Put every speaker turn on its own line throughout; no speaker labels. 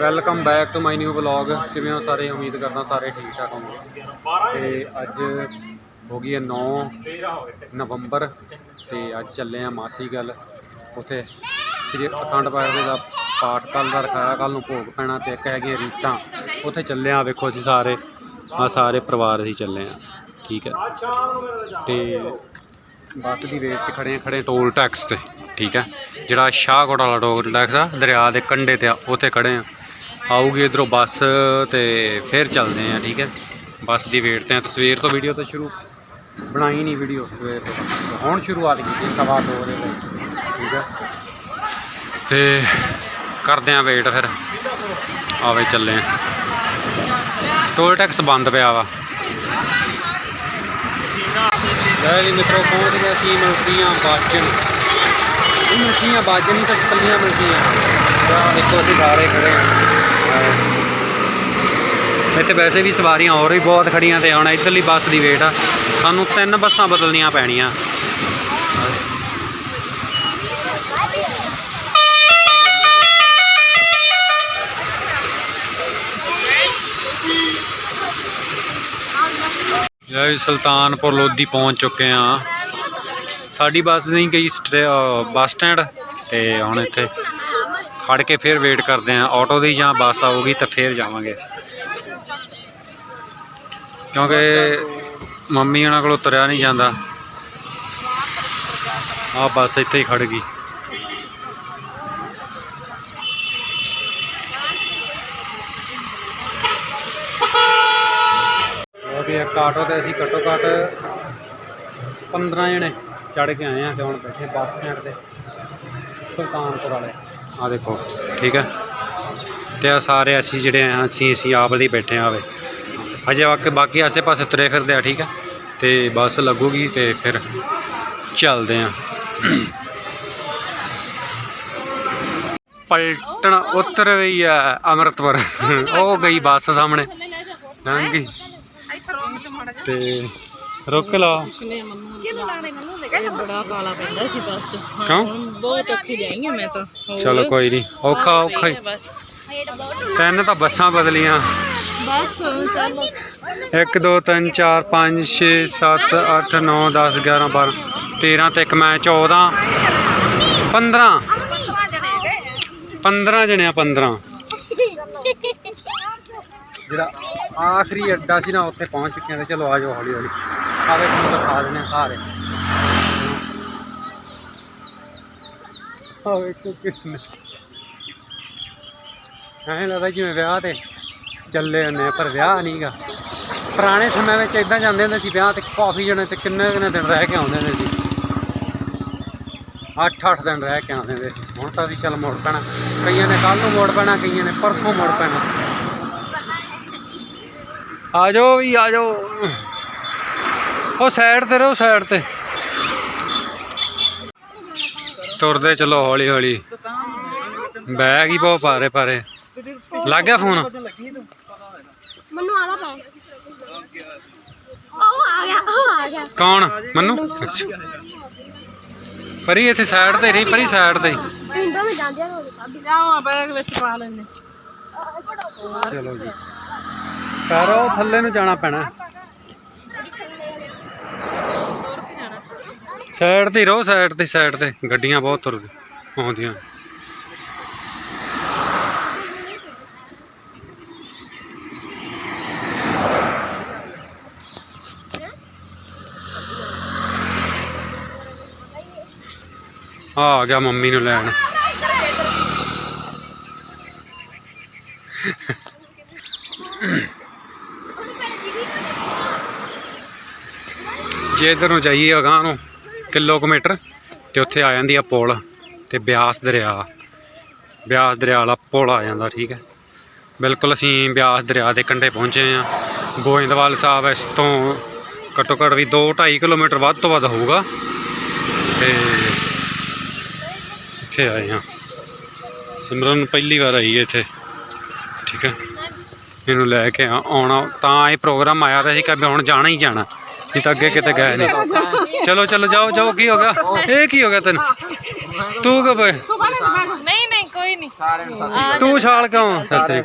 Welcome back to my new vlog ਕਿਵੇਂ ਹੋ ਸਾਰੇ? ਉਮੀਦ ਕਰਦਾ ਸਾਰੇ ਠੀਕ ਠਾਕ ਹੋਣਗੇ ਤੇ ਅੱਜ ਹੋ ਗਈ ਹੈ 9 ਨਵੰਬਰ ਤੇ ਅੱਜ ਚੱਲੇ ਆ ਮਾਸੀ ਗੱਲ। ਉਥੇ ਸ੍ਰੀ ਅਖੰਡ ਪਾਠ ਦਾ ਪਾਠ ਕੱਲ੍ਹ ਦਾ ਰਖਾਇਆ ਕੱਲ ਨੂੰ ਭੋਗ ਪੈਣਾ ਤੇ ਇੱਕ ਹੈਗੀਆਂ ਰੀਤਾਂ। ਉਥੇ ਚੱਲੇ ਆ ਵੇਖੋ ਅਸੀਂ ਸਾਰੇ ਆ ਸਾਰੇ ਪਰਿਵਾਰ ਅਸੀਂ ਚੱਲੇ ਆ ਠੀਕ ਹੈ। ਤੇ ਬੱਸ ਦੀ ਵੇਟ 'ਚ ਖੜੇ ਆ ਖੜੇ ਟੋਲ ਟੈਕਸ ਤੇ, ਠੀਕ ਹੈ? ਜਿਹੜਾ ਸ਼ਾਹਕੋਟ ਵਾਲਾ ਟੋਲ ਟੈਕਸ ਆ, ਦਰਿਆ ਦੇ ਕੰਢੇ ਤੇ ਆ, ਉੱਥੇ ਖੜੇ ਆ। ਆਊਗੀ ਇਧਰੋਂ ਬੱਸ ਤੇ ਫਿਰ ਚੱਲਦੇ ਆ, ਠੀਕ ਹੈ? ਬੱਸ ਦੀ ਵੇਟ ਤੇ ਆ ਤੇ ਸਵੇਰ ਤੋਂ ਵੀਡੀਓ ਤਾਂ ਸ਼ੁਰੂ। ਬਣਾਈ ਨਹੀਂ ਵੀਡੀਓ, ਸਵੇਰ ਤੋਂ। ਹੁਣ ਸ਼ੁਰੂਆਤ ਕੀਤੀ, ਸਵਾ ਦੋ ਦੇ ਵਿੱਚ ਠੀਕ ਹੈ? ਤੇ ਕਰਦੇ ਆ ਵੇਟ ਫਿਰ। ਆਵੇ ਚੱਲੇ ਟੋਲ ਟੈਕਸ ਬੰਦ ਪਿਆ ਵਾ। ਲੈ ਜੀ ਮਿੱਤਰੋ, ਪਹੁੰਚ ਗਏ ਸੀ ਮਿਲਕੀਆਂ ਬਾਜਣ ਇਹ ਮਿਲਕੀਆਂ ਬਾਜਣ ਨਹੀਂ ਤਾਂ ਛੱਲੀਆਂ ਮਿਲਕੀਆਂ ਆਹ ਦੇਖੋ ਅਸੀਂ ਸਾਰੇ ਖੜੇ ਹਾਂ। ਇੱਥੇ ਵੈਸੇ ਵੀ ਸਵਾਰੀਆਂ ਹੋਰ ਵੀ ਬਹੁਤ ਖੜੀਆਂ ਤੇ ਹੁਣ ਇੱਧਰਲੀ ਬੱਸ ਦੀ ਵੇਟ ਆ। ਸਾਨੂੰ ਤਿੰਨ ਬੱਸਾਂ ਬਦਲਣੀਆਂ ਪੈਣੀਆਂ। ਜੈ ਸੁਲਤਾਨਪੁਰ ਲੋਧੀ ਪਹੁੰਚ ਚੁੱਕੇ ਆ। ਸਾਡੀ ਬੱਸ ਨਹੀਂ ਗਈ ਸਟੇ- ਬੱਸ ਸਟੈਂਡ ਤੇ ਹੁਣ ਇੱਥੇ ਖੜ ਕੇ ਫਿਰ ਵੇਟ ਕਰਦੇ ਆ। ਆਟੋ ਦੀ ਜਾਂ ਬੱਸ ਆਊਗੀ ਤਾਂ ਫਿਰ ਜਾਵਾਂਗੇ। ਕਿਉਂਕਿ ਮੰਮੀ ਉਹਨਾਂ ਕੋਲੋਂ ਤੁਰਿਆ ਨਹੀਂ ਜਾਂਦਾ। ਆ ਬੱਸ ਇੱਥੇ ਹੀ ਖੜ ਗਈ। ਵੀ ਇੱਕ ਆਟੋ ਤੇ ਅਸੀਂ ਘੱਟੋ ਘੱਟ 15 ਜਣੇ ਚੜ ਕੇ ਆਏ ਆ ਤੇ ਹੁਣ ਬੈਠੇ ਬੱਸ ਸਟੈਂਡ ਤੇ ਸੁਲਤਾਨਪੁਰ ਵਾਲੇ। ਆ ਦੇਖੋ ਠੀਕ ਹੈ? ਤੇ ਆ ਸਾਰੇ ਅਸੀਂ ਜਿਹੜੇ ਆ ਅਸੀਂ ਅਸੀਂ ਆਪ ਲਈ ਬੈਠੇ ਆ ਆਵੇ ਅਜੇ ਵਾਕੇ ਬਾਕੀ ਆਸੇ ਪਾਸੇ ਤੁਰੇ ਫਿਰਦੇ ਆ ਠੀਕ ਹੈ? ਤੇ ਬੱਸ ਲੱਗੂਗੀ ਤੇ ਫਿਰ ਚੱਲਦੇ ਆ ਪਲਟਣ ਉਤਰ ਗਈ ਆ ਅੰਮ੍ਰਿਤਪੁਰ। ਉਹ ਗਈ ਬੱਸ ਸਾਹਮਣੇ। ਲੰਘ ਗਈ। ਤੇ ਰੁਕ ਲਾ
ਇਹ ਬੜਾ ਕਾਲਾ ਪੈਂਦਾ ਸੀ ਬੱਸ ਚ। ਹਾਂ,
ਕਿਉਂ?
ਹੁਣ ਬਹੁਤ ਔਖੀ ਜਾਈਆਂ ਮੈਂ ਤਾਂ। ਹੋਰ।
ਚਲੋ ਕੋਈ ਨਹੀਂ ਔਖਾ ਔਖਾ ਹੀ।
ਬਸ।
ਤਿੰਨ ਤਾਂ ਬੱਸਾਂ ਬਦਲੀਆਂ।
ਬਸ ਚੱਲ।
1 2 3 4 5 6 7 8 9 10 11 12 13 ਤੇ ਇੱਕ ਮੈਂ 14 15 15 ਜਣੇ ਆ। 15 ਜਿਹੜਾ ਆਖਰੀ ਅੱਡਾ ਸੀ ਨਾ, ਉੱਥੇ ਪਹੁੰਚ ਚੁੱਕੇ ਆ ਤੇ ਚਲੋ ਆ ਜਾਓ ਹੌਲੀ ਹੌਲੀ। ਆਵੇ ਤੁਹਾਨੂੰ ਦਿਖਾ ਦਿੰਦੇ ਹਾਂ ਸਾਰੇ। ਆਵੇ ਕਿੰਨੇ। ਐਂ ਲੱਗਦਾ ਜਿਵੇਂ ਵਿਆਹ ਤੇ ਚੱਲੇ ਹੁੰਦੇ ਆ, ਪਰ ਵਿਆਹ ਨਹੀਂਗਾ ਪੁਰਾਣੇ ਸਮੇਂ ਵਿੱਚ ਇਦਾਂ ਜਾਂਦੇ ਹੁੰਦੇ ਸੀ ਵਿਆਹ ਤੇ ਕਾਫੀ ਜਣੇ ਤੇ ਕਿੰਨੇ ਕਿੰਨੇ ਦਿਨ ਰਹਿ ਕੇ ਆਉਂਦੇ ਹੁੰਦੇ ਸੀ। 8-8 ਦਿਨ ਰਹਿ ਕੇ ਆਉਂਦੇ ਹੁੰਦੇ ਸੀ। ਹੁਣ ਤਾਂ ਵੀ ਚੱਲ ਮੁੜ ਪੈਣਾ। ਕਈਆਂ ਨੇ ਕੱਲ ਨੂੰ ਮੁੜ ਪੈਣਾ, ਕਈਆਂ ਨੇ ਪਰਸੋਂ ਮੁੜ ਪੈਣਾ। ਆ ਜਾਓ ਵੀ ਆ ਜਾਓ। ਉਹ ਸਾਈਡ ਤੇ ਰਹੋ ਸਾਈਡ ਤੇ। ਤੁਰਦੇ ਚਲੋ ਹੌਲੀ ਹੌਲੀ। ਬੈਗ ਹੀ ਬਹੁਤ ਭਾਰੇ ਭਾਰੇ। ਲੱਗ ਗਿਆ ਫੋਨ
ਮੈਨੂੰ ਆਲਾ ਪਾ ਉਹ ਆ ਗਿਆ ਉਹ ਆ ਗਿਆ।
ਕੌਣ? ਮੰਨੂ? ਅੱਛਾ। ਪਰੀ ਇੱਥੇ ਸਾਈਡ ਤੇ ਰਹੀ ਪਰੀ ਸਾਈਡ ਤੇ
ਤੁਸੀਂ ਦੋਵੇਂ ਜਾਂਦੇ ਭਾਬੀ
ਲਿਆਓ ਬੈਗ ਵਿੱਚ ਪਾ ਲੈਣੇ
ਚਲੋ ਜੀ। ਕਰੋ ਥੱਲੇ ਨੂੰ ਜਾਣਾ ਪੈਣਾ। ਸਾਈਡ ਤੇ ਹੀ ਰਹੋ, ਸਾਈਡ ਤੇ ਸਾਈਡ ਤੇ। ਗੱਡੀਆਂ ਬਹੁਤ ਤੁਰ ਆਉਂਦੀਆਂ। ਆ ਆ ਗਿਆ ਮੰਮੀ ਨੂੰ ਲੈਣ। ਜੇ ਇਧਰ ਨੂੰ ਜਾਈਏ ਅਗਾਂਹ ਨੂੰ ਕਿਲੋਮੀਟਰ, ਤੇ ਉੱਥੇ ਆ ਜਾਂਦੀ ਆ ਪੁਲ ਤੇ ਬਿਆਸ ਦਰਿਆ। ਬਿਆਸ ਦਰਿਆ ਵਾਲਾ ਪੁਲ ਆ ਜਾਂਦਾ, ਠੀਕ ਹੈ। ਬਿਲਕੁਲ ਅਸੀਂ ਬਿਆਸ ਦਰਿਆ ਦੇ ਕੰਢੇ ਪਹੁੰਚੇ ਆ ਗੋਇੰਦਵਾਲ ਸਾਹਿਬ ਇਸ ਤੋਂ ਘੱਟੋ ਘੱਟ ਵੀ 2 2.5 ਕਿਲੋਮੀਟਰ ਵੱਧ ਤੋਂ ਵੱਧ ਹੋਊਗਾ। ਤੇ ਇੱਥੇ ਆਏ ਆ ਸਿਮਰਨ ਪਹਿਲੀ ਵਾਰ ਆਈ ਹੈ ਇੱਥੇ, ਠੀਕ ਹੈ। ਇਹਨੂੰ ਲੈ ਕੇ ਆ- ਆਉਣਾ ਤਾਂ ਇਹ ਪ੍ਰੋਗਰਾਮ ਆਇਆ ਤਾਂ ਸੀ ਕਿ ਹੁਣ ਜਾਣਾ ਹੀ ਜਾਣਾ। ਨਹੀਂ ਤਾਂ ਅੱਗੇ ਕਿਤੇ ਗਏ ਨਹੀਂ ਚਲੋ ਚਲੋ ਜਾਓ ਜਾਓ ਕੀ ਹੋ ਗਿਆ ਇਹ ਕੀ ਹੋ ਗਿਆ ਤੈਨੂੰ ਤੂੰ ਕਬ
ਨਹੀਂ ਨਹੀਂ ਕੋਈ ਨਹੀਂ
ਸਾਰਿਆਂ ਨੂੰ ਸਤਿ ਸ਼੍ਰੀ
ਤੂੰ ਛਾਲ ਕਿਉਂ ਸਤਿ ਸ੍ਰੀ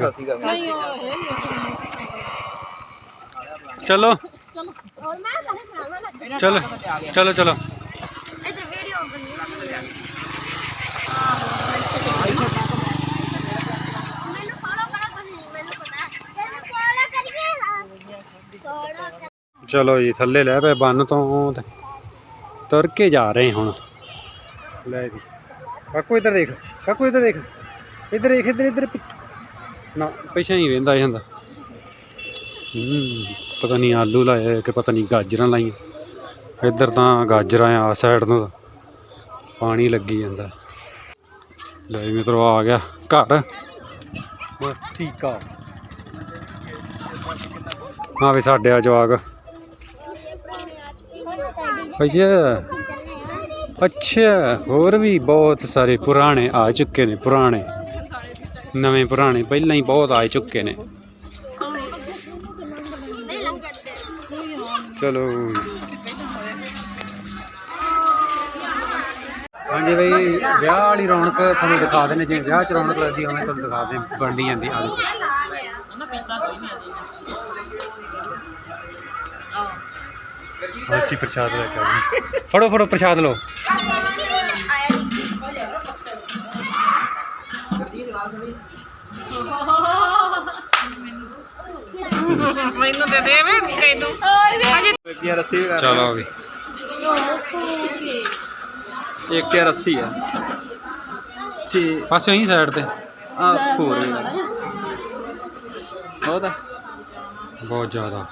ਚਲੋ ਜੀ, ਥੱਲੇ ਲੈ ਪਏ ਬੰਨ ਤੋਂ ਤੁਰ ਕੇ ਜਾ ਰਹੇ ਹੁਣ। ਲੈ ਜੀ। ਕਾਕੂ ਇੱਧਰ ਦੇਖ, ਕਾਕੂ ਇੱਧਰ ਦੇਖ। ਇੱਧਰ ਦੇਖ, ਇੱਧਰ ਇੱਧਰ ਨਾ, ਪਿੱਛੇ ਹੀ ਵੇਂਦਾ ਜਾਂਦਾ ਹੂੰ, ਪਤਾ ਨਹੀਂ ਆਲੂ ਲਾਏ ਕਿ ਪਤਾ ਨਹੀਂ ਗਾਜਰਾਂ ਲਾਈਆਂ। ਇੱਧਰ ਤਾਂ ਗਾਜਰਾਂ ਆ ਸਾਈਡ ਨੂੰ ਪਾਣੀ ਲੱਗੀ ਜਾਂਦਾ। ਲੈ ਮਿੱਤਰੋ, ਆ ਗਿਆ ਘਰ। ਬਸ ਠੀਕ ਆ। ਹਾਂ ਵੀ ਸਾਡੇ ਆ ਜਵਾਕ। ਅੱਛਾ ਅੱਛਾ, ਹੋਰ ਵੀ ਬਹੁਤ ਸਾਰੇ ਪੁਰਾਣੇ ਆ ਚੁੱਕੇ ਨੇ, ਪੁਰਾਣੇ। ਨਵੇਂ ਪੁਰਾਣੇ, ਪਹਿਲਾਂ ਹੀ ਬਹੁਤ ਆ ਚੁੱਕੇ ਨੇ। ਚਲੋ। ਹਾਂਜੀ ਬਈ, ਵਿਆਹ ਵਾਲੀ ਰੌਣਕ ਤੁਹਾਨੂੰ ਦਿਖਾ ਦਿੰਦੇ ਜਿਵੇਂ ਵਿਆਹ 'ਚ ਰੌਣਕ ਲੱਗਦੀ, ਉਵੇਂ ਤੁਹਾਨੂੰ ਦਿਖਾ ਦੇ ਬਣਦੀ ਜਾਂਦੀ ਆ। ਅਸੀਂ ਪ੍ਰਸ਼ਾਦ ਲੈ ਕੇ ਆਏ ਫੜੋ ਫੜੋ ਪ੍ਰਸ਼ਾਦ ਲਓ।
ਮੈਨੂੰ ਦੇ ਦੇ ਵੇ ਤੈਨੂੰ
ਇੱਕ ਯਾਰ ਰੱਸੀ ਕਰ
ਚਲੋ ਵੀ।
ਇੱਕ ਯਾਰ ਰੱਸੀ ਆ। ਛੇ
ਪਾਸੇ ਹੀ ਸਾਈਡ ਤੇ।
ਆ ਫੋਰ ਬਹੁਤ ਆ।
ਬਹੁਤ ਜ਼ਿਆਦਾ।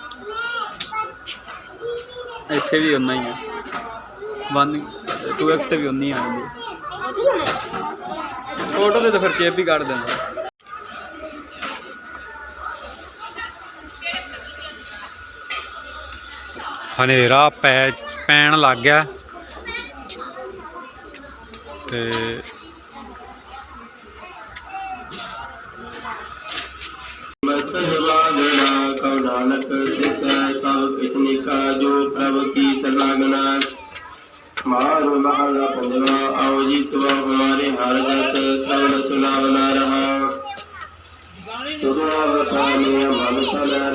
ਇੱਥੇ ਵੀ ਉਨਾ ਹੀ ਆ। 1 2x ਤੇ ਵੀ ਉਨੀ ਆ ਆਉਂਦੀ ਫੋਟੋ ਤੇ ਤਾਂ ਫਿਰ ਚੇਪ ਵੀ ਕੱਢ ਦਿੰਦਾ।
ਹਨੇਰਾ ਪੈ, ਪੈਣ ਲੱਗ ਗਿਆ। ਤੇ
ਨਾਨਕ ਸਿੱਖੈ ਸਭ ਕਿਸਨਿਕਾ ਜੋ ਪ੍ਰਭ ਕੀ ਸਰਨਾਗਨਾ ਮਾਰੂ ਮਹਲਾ ਪੰਜਵਾ, ਆਓ ਜੀ ਤੁਮ ਹਮਾਰੇ ਹਰ ਜਸ ਸਰਵ ਸੁਨਾਵਨਾ ਰਹਾ। ਤੁਦੋਂ ਅਵਤਾਰ ਮਨ ਸਦਾ